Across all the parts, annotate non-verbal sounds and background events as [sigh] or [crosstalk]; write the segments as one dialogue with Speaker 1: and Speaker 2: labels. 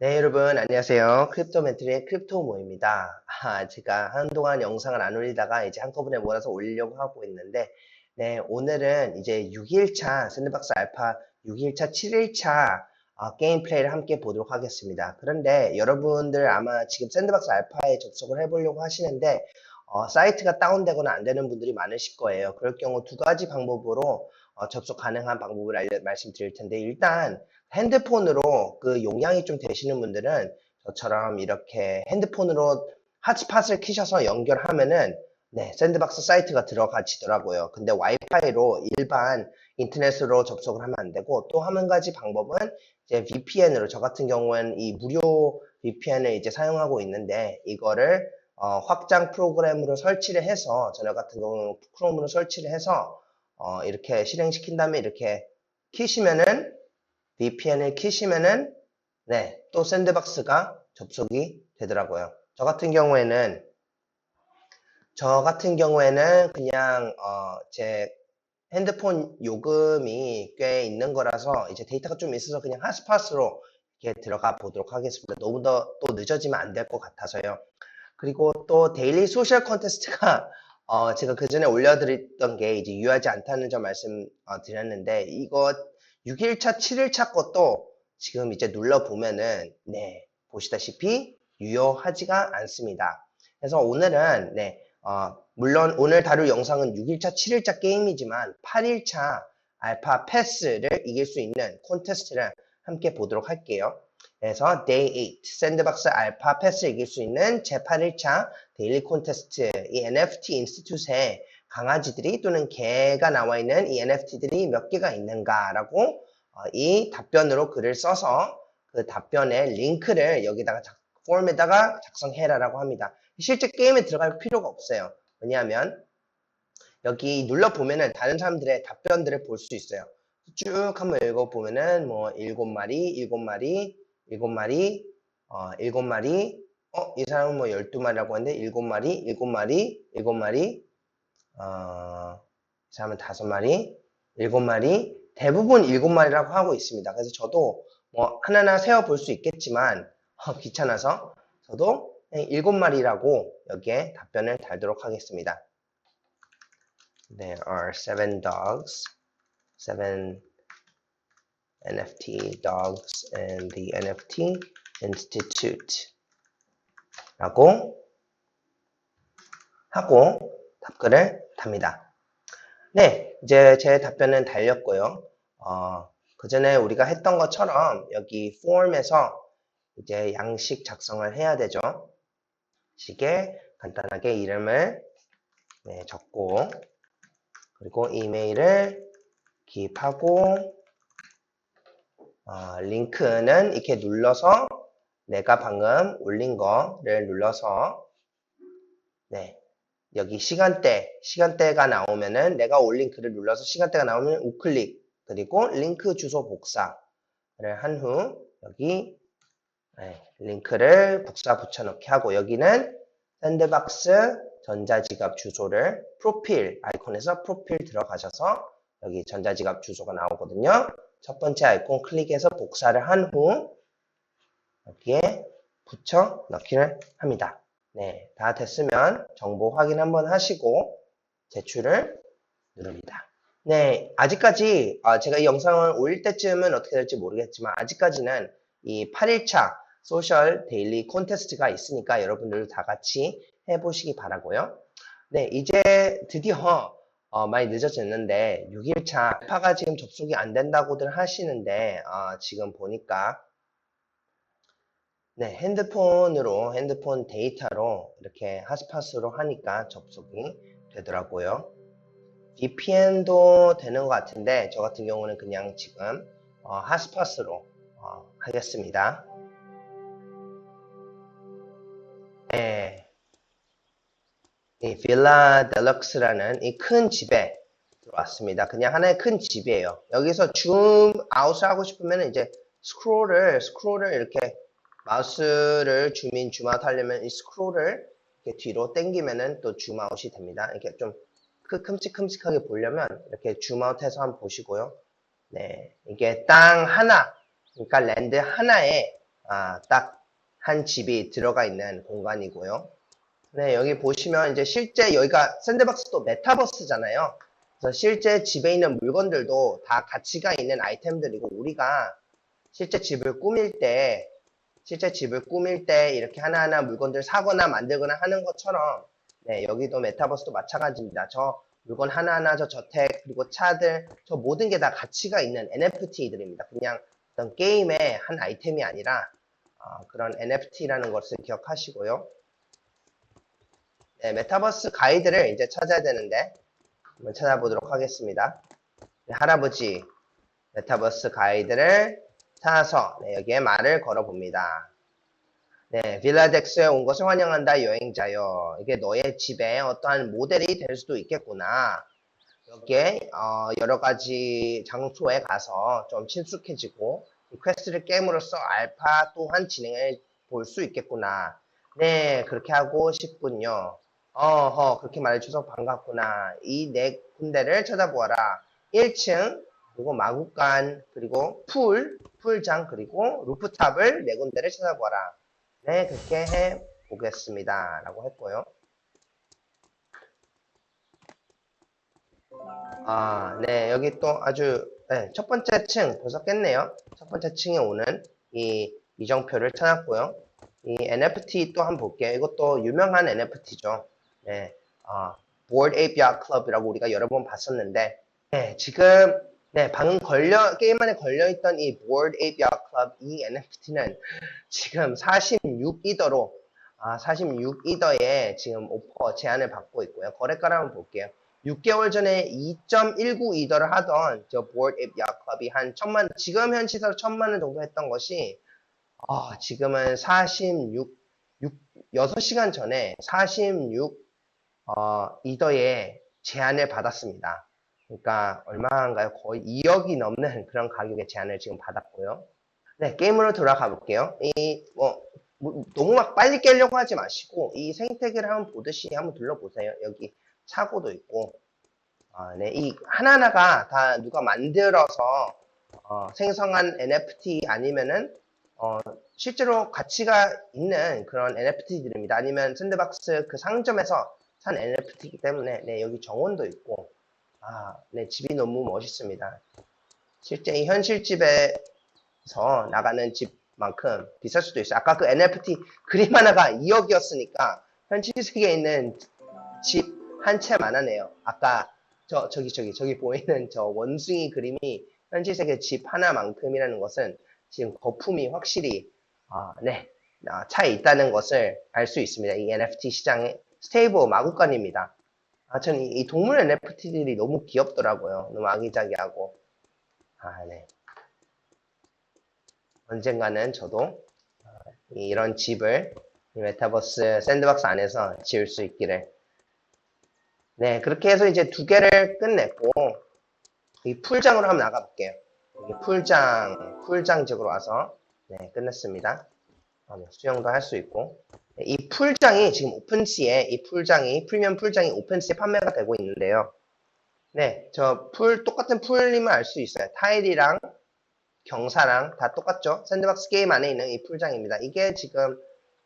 Speaker 1: 네, 여러분, 안녕하세요. 크립토 멘트리의 크립토 모입니다. 아, 제가 한동안 영상을 안 올리다가 이제 한꺼번에 몰아서 올리려고 하고 있는데, 네, 오늘은 이제 6일차, 샌드박스 알파 6일차, 7일차 어, 게임 플레이를 함께 보도록 하겠습니다. 그런데 여러분들 아마 지금 샌드박스 알파에 접속을 해보려고 하시는데, 어, 사이트가 다운되거나 안 되는 분들이 많으실 거예요. 그럴 경우 두 가지 방법으로 어, 접속 가능한 방법을 알려, 말씀드릴 텐데, 일단 핸드폰으로 그 용량이 좀 되시는 분들은 저처럼 이렇게 핸드폰으로 핫스팟을 키셔서 연결하면은 네, 샌드박스 사이트가 들어가지더라고요. 근데 와이파이로 일반 인터넷으로 접속을 하면 안 되고 또 한 가지 방법은 이제 VPN으로 저 같은 경우는 이 무료 VPN을 이제 사용하고 있는데 이거를 어, 확장 프로그램으로 설치를 해서 저녁 같은 경우는 크롬으로 설치를 해서 어, 이렇게 실행시킨 다음에 이렇게 키시면은 VPN을 키시면은 네, 또 샌드박스가 접속이 되더라고요. 저 같은 경우에는 저 같은 경우에는 그냥 어, 제 핸드폰 요금이 꽤 있는 거라서 이제 데이터가 좀 있어서 그냥 핫스팟으로 이렇게 들어가 보도록 하겠습니다. 너무 더 또 늦어지면 안 될 것 같아서요. 그리고 또 데일리 소셜 콘테스트가 어, 제가 그 전에 올려드렸던 게 이제 유효하지 않다는 점 말씀 어, 드렸는데 이거 6일차, 7일차 것도 지금 이제 눌러보면은, 네, 보시다시피 유효하지가 않습니다. 그래서 오늘은, 네, 어, 물론 오늘 다룰 영상은 6일차, 7일차 게임이지만 8일차 알파 패스를 이길 수 있는 콘테스트를 함께 보도록 할게요. 그래서 Day 8 샌드박스 알파 패스 이길 수 있는 제8일차 데일리 콘테스트 이 NFT 인스티튜트에 강아지들이 또는 개가 나와 있는 이 NFT들이 몇 개가 있는가라고 어, 이 답변으로 글을 써서 그 답변의 링크를 여기다가 작, 폼에다가 작성해라라고 합니다. 실제 게임에 들어갈 필요가 없어요. 왜냐하면 여기 눌러 보면은 다른 사람들의 답변들을 볼 수 있어요. 쭉 한번 읽어 보면은 뭐 일곱 마리, 일곱 마리, 일곱 마리, 어, 일곱 마리, 어, 이 사람은 뭐 열두 마리라고 하는데 일곱 마리, 일곱 마리, 일곱 마리, 어, 사람은 다섯 마리, 일곱 마리, 대부분 일곱 마리라고 하고 있습니다. 그래서 저도 뭐 하나하나 세어 볼 수 있겠지만 어, 귀찮아서 저도 일곱 마리라고 여기에 답변을 달도록 하겠습니다. There are seven dogs, seven NFT dogs in the NFT Institute 라고 하고 답글을 답니다. 네, 이제 제 답변은 달렸고요. 어, 그 전에 우리가 했던 것처럼 여기 폼에서 이제 양식 작성을 해야 되죠. 식에 간단하게 이름을 네, 적고 그리고 이메일을 기입하고 어, 링크는 이렇게 눌러서 내가 방금 올린 거를 눌러서 네, 여기 시간대, 시간대가 나오면은 내가 올린 글을 눌러서 시간대가 나오면 우클릭 그리고 링크 주소 복사를 한 후 여기 네, 링크를 복사 붙여넣기 하고 여기는 샌드박스 전자지갑 주소를 프로필 아이콘에서 프로필 들어가셔서 여기 전자지갑 주소가 나오거든요. 첫 번째 아이콘 클릭해서 복사를 한 후 여기에 붙여 넣기를 합니다. 네, 다 됐으면 정보 확인 한번 하시고 제출을 누릅니다. 네, 아직까지 아, 제가 이 영상을 올릴 때쯤은 어떻게 될지 모르겠지만 아직까지는 이 8일차 소셜 데일리 콘테스트가 있으니까 여러분들도 다 같이 해보시기 바라고요. 네, 이제 드디어 어, 많이 늦어졌는데 6일차 알파가 지금 접속이 안 된다고들 하시는데 어, 지금 보니까 네, 핸드폰으로, 핸드폰 데이터로 이렇게 핫스팟으로 하니까 접속이 되더라고요. VPN도 되는 것 같은데, 저 같은 경우는 그냥 지금 어, 핫스팟으로 어, 하겠습니다. 이 빌라 델럭스라는 이 큰 집에 들어왔습니다. 그냥 하나의 큰 집이에요. 여기서 줌 아웃을 하고 싶으면 이제 스크롤을, 스크롤을 이렇게 마우스를 줌인, 줌아웃 하려면 이 스크롤을 이렇게 뒤로 당기면은 또 줌아웃이 됩니다. 이렇게 좀 큼직큼직하게 보려면 이렇게 줌아웃해서 한번 보시고요. 네, 이게 땅 하나, 그러니까 랜드 하나에 아, 딱 한 집이 들어가 있는 공간이고요. 네, 여기 보시면 이제 실제 여기가 샌드박스도 메타버스잖아요. 그래서 실제 집에 있는 물건들도 다 가치가 있는 아이템들이고 우리가 실제 집을 꾸밀 때 실제 집을 꾸밀 때 이렇게 하나하나 물건들 사거나 만들거나 하는 것처럼 네, 여기도 메타버스도 마찬가지입니다. 저 물건 하나하나 저 저택 그리고 차들 저 모든 게 다 가치가 있는 NFT들입니다. 그냥 어떤 게임의 한 아이템이 아니라 어, 그런 NFT라는 것을 기억하시고요. 네, 메타버스 가이드를 이제 찾아야 되는데 한번 찾아보도록 하겠습니다. 네, 할아버지 메타버스 가이드를 찾아서 네, 여기에 말을 걸어봅니다. 네, 빌라덱스에 온 것을 환영한다 여행자여. 이게 너의 집에 어떠한 모델이 될 수도 있겠구나. 여기에 어, 여러 가지 장소에 가서 좀 친숙해지고 이 퀘스트를 게임으로써 알파 또한 진행해 볼수 있겠구나. 네, 그렇게 하고 싶군요. 어허, 그렇게 말해줘서 반갑구나. 이 네 군데를 찾아보아라. 1층, 그리고 마구간, 그리고 풀, 풀장, 그리고 루프탑을 네 군데를 찾아보아라. 네, 그렇게 해 보겠습니다. 라고 했고요. 아, 네, 여기 또 아주, 네, 첫 번째 층, 벌써 깼네요. 첫 번째 층에 오는 이 이정표를 찾았고요. 이 NFT 또 한번 볼게요. 이것도 유명한 NFT죠. 네, 아, Board Ape Yacht Club이라고 우리가 여러 번 봤었는데, 네, 지금, 네, 방금 걸려, 게임 안에 걸려있던 이 Board Ape Yacht Club, 이 NFT는 지금 46이더로, 아, 46이더에 지금 오퍼 제안을 받고 있고요. 거래가를 한번 볼게요. 6개월 전에 2.19 이더를 하던 저 보드 앱 야클럽이 한 천만 지금 현 시세로 천만 원 정도 했던 것이 아, 지금은 46 6, 6시간 전에 46 어, 이더에 제안을 받았습니다. 그러니까 얼마인가요? 거의 2억이 넘는 [laughs] 그런 가격의 제안을 지금 받았고요. 네, 게임으로 돌아가 볼게요. 이, 뭐, 뭐, 너무 막 빨리 깨려고 하지 마시고, 이 생태계를 한번 보듯이 한번 둘러보세요. 여기 차고도 있고, 아, 네, 이 하나하나가 다 누가 만들어서 어, 생성한 NFT 아니면은 어, 실제로 가치가 있는 그런 NFT들입니다. 아니면 샌드박스 그 상점에서 산 NFT이기 때문에 네, 여기 정원도 있고 아, 네, 집이 너무 멋있습니다. 실제 이 현실 집에서 나가는 집만큼 비쌀 수도 있어요. 아까 그 NFT 그림 하나가 2억이었으니까 현실 세계에 있는 집 한 채만 하네요. 아까 저, 저기, 저기, 저기 보이는 저 원숭이 그림이 현실 세계 집 하나만큼이라는 것은 지금 거품이 확실히, 아, 네, 아, 차에 있다는 것을 알 수 있습니다. 이 NFT 시장의 스테이블 마구간입니다. 아, 저는 이, 이 동물 NFT들이 너무 귀엽더라고요. 너무 아기자기하고. 아, 네. 언젠가는 저도 아, 이런 집을 이 메타버스 샌드박스 안에서 지을 수 있기를 네, 그렇게 해서 이제 두 개를 끝냈고, 이 풀장으로 한번 나가볼게요. 풀장, 풀장 쪽으로 와서, 네, 끝냈습니다. 어, 네, 수영도 할 수 있고. 네, 이 풀장이 지금 오픈시에, 이 풀장이, 프리미엄 풀장이 오픈시에 판매가 되고 있는데요. 네, 저 풀, 똑같은 풀임을 알 수 있어요. 타일이랑 경사랑 다 똑같죠? 샌드박스 게임 안에 있는 이 풀장입니다. 이게 지금,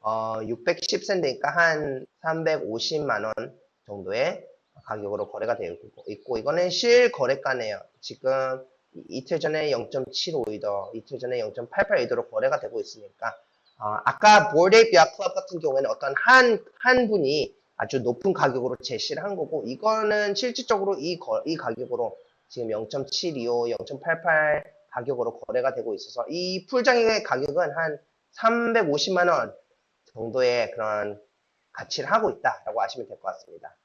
Speaker 1: 어, 610샌드니까 한 350만 원 정도의 가격으로 거래가 되어 있고 이거는 실 거래가네요. 지금 이틀 전에 0.75이더, 이틀 전에 0.88이더로 거래가 되고 있으니까 어, 아까 볼데이 비아 클럽 같은 경우에는 어떤 한, 한 분이 아주 높은 가격으로 제시를 한 거고 이거는 실질적으로 이, 거, 이 가격으로 지금 0.725, 0.88 가격으로 거래가 되고 있어서 이 풀장의 가격은 한 350만 원 정도의 그런 가치를 하고 있다라고 아시면 될 것 같습니다.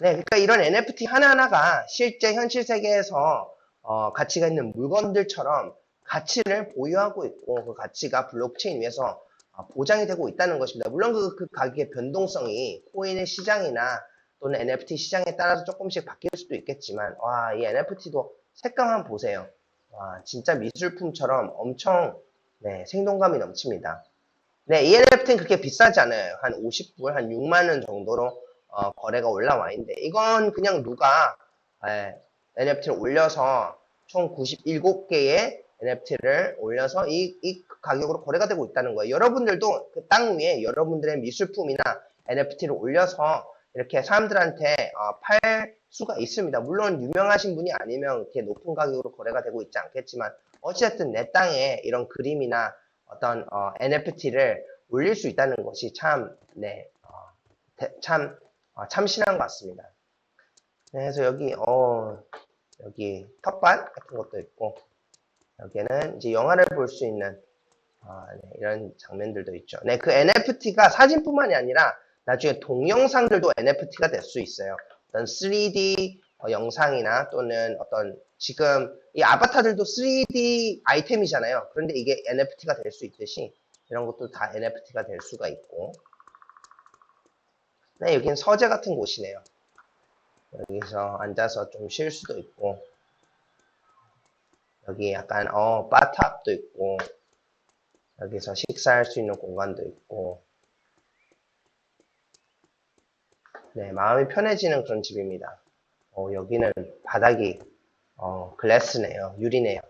Speaker 1: 네, 그러니까 이런 NFT 하나하나가 실제 현실 세계에서 어, 가치가 있는 물건들처럼 가치를 보유하고 있고 그 가치가 블록체인 위에서 어, 보장이 되고 있다는 것입니다. 물론 그, 그 가격의 변동성이 코인의 시장이나 또는 NFT 시장에 따라서 조금씩 바뀔 수도 있겠지만 와, 이 NFT도 색감 한번 보세요. 와, 진짜 미술품처럼 엄청 네, 생동감이 넘칩니다. 네, 이 NFT는 그렇게 비싸지 않아요. 한 50불, 한 6만 원 정도로 어, 거래가 올라와 있는데 이건 그냥 누가 에, NFT를 올려서 총 97개의 NFT를 올려서 이, 이 가격으로 거래가 되고 있다는 거예요. 여러분들도 그 땅 위에 여러분들의 미술품이나 NFT를 올려서 이렇게 사람들한테 어, 팔 수가 있습니다. 물론 유명하신 분이 아니면 이렇게 높은 가격으로 거래가 되고 있지 않겠지만 어쨌든 내 땅에 이런 그림이나 어떤 NFT를 올릴 수 있다는 것이 참, 네, 어, 대- 참 어, 참신한 것 같습니다. 네, 그래서 여기 어 여기 텃밭 같은 것도 있고 여기는 이제 영화를 볼 수 있는 아, 네, 이런 장면들도 있죠. 네, 그 NFT가 사진뿐만이 아니라 나중에 동영상들도 NFT가 될 수 있어요. 어떤 3D 어, 영상이나 또는 어떤 지금 이 아바타들도 3D 아이템이잖아요. 그런데 이게 NFT가 될 수 있듯이 이런 것도 다 NFT가 될 수가 있고 네, 여기는 서재 같은 곳이네요. 여기서 앉아서 좀 쉴 수도 있고 여기 약간 어 바탑도 있고 여기서 식사할 수 있는 공간도 있고 네 마음이 편해지는 그런 집입니다. 어, 여기는 바닥이 어, 글래스네요 유리네요.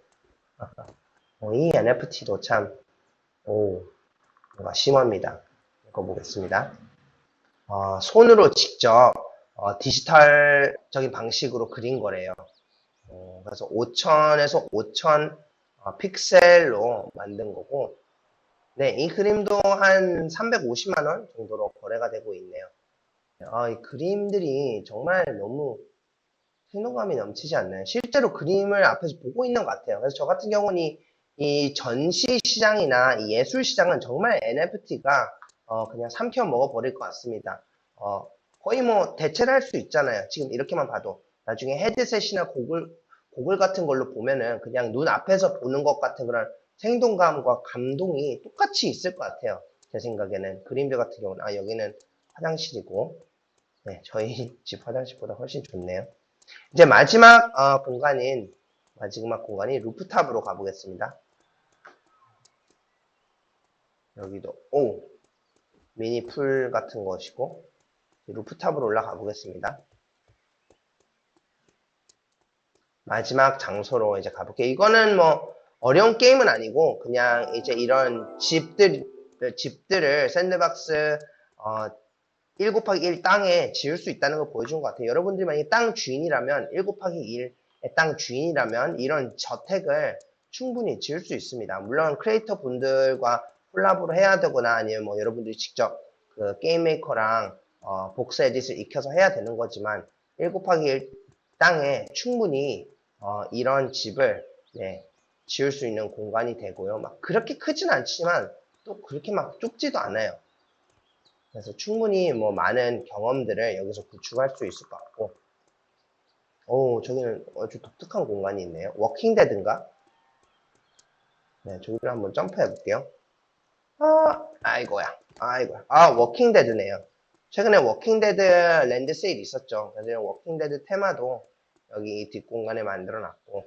Speaker 1: [laughs] 어, 이 NFT도 참 오, 뭔가 심합니다. 이거 보겠습니다. 어, 손으로 직접 어, 디지털적인 방식으로 그린 거래요. 어, 그래서 5000에서 5000 어, 픽셀로 만든 거고, 네, 이 그림도 한 350만 원 정도로 거래가 되고 있네요. 아, 이 그림들이 정말 너무 생동감이 넘치지 않나요? 실제로 그림을 앞에서 보고 있는 것 같아요. 그래서 저 같은 경우는 이, 이 전시 시장이나 이 예술 시장은 정말 NFT가 어, 그냥 삼켜 먹어버릴 것 같습니다. 어, 거의 뭐 대체를 할 수 있잖아요. 지금 이렇게만 봐도. 나중에 헤드셋이나 고글, 고글 같은 걸로 보면은 그냥 눈 앞에서 보는 것 같은 그런 생동감과 감동이 똑같이 있을 것 같아요. 제 생각에는. 그림들 같은 경우는. 아, 여기는 화장실이고. 네, 저희 [laughs] 집 화장실보다 훨씬 좋네요. 이제 마지막 어, 공간인, 마지막 공간이 루프탑으로 가보겠습니다. 여기도, 오! 미니 풀 같은 것이고, 루프탑으로 올라가 보겠습니다. 마지막 장소로 이제 가볼게요. 이거는 뭐 어려운 게임은 아니고 그냥 이제 이런 집들 집들을 샌드박스 어, 1 곱하기 1 땅에 지을 수 있다는 걸 보여준 것 같아요. 여러분들이 만약에 땅 주인이라면 1 곱하기 1의 땅 주인이라면 이런 저택을 충분히 지을 수 있습니다. 물론 크리에이터 분들과 콜라보를 해야 되거나 아니면 뭐 여러분들이 직접 그 게임 메이커랑 어, 복사 에딧을 익혀서 해야 되는 거지만 1 곱하기 1 땅에 충분히 어, 이런 집을 네, 지을 수 있는 공간이 되고요. 막 그렇게 크진 않지만 또 그렇게 막 좁지도 않아요. 그래서 충분히 뭐 많은 경험들을 여기서 구축할 수 있을 것 같고 오 저기는 아주 독특한 공간이 있네요. 워킹데드인가? 네, 저기를 한번 점프해 볼게요. 아, 아이고야, 아이고야. 아, 워킹데드네요. 최근에 워킹데드 랜드 세일 있었죠. 그래서 워킹데드 테마도 여기 뒷공간에 만들어 놨고,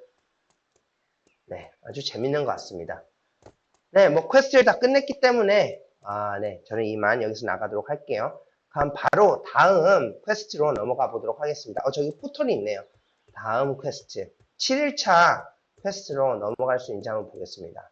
Speaker 1: 네, 아주 재밌는 것 같습니다. 네, 뭐 퀘스트를 다 끝냈기 때문에, 아, 네, 저는 이만 여기서 나가도록 할게요. 그럼 바로 다음 퀘스트로 넘어가 보도록 하겠습니다. 어, 저기 포털이 있네요. 다음 퀘스트. 7일차 퀘스트로 넘어갈 수 있는지 한번 보겠습니다.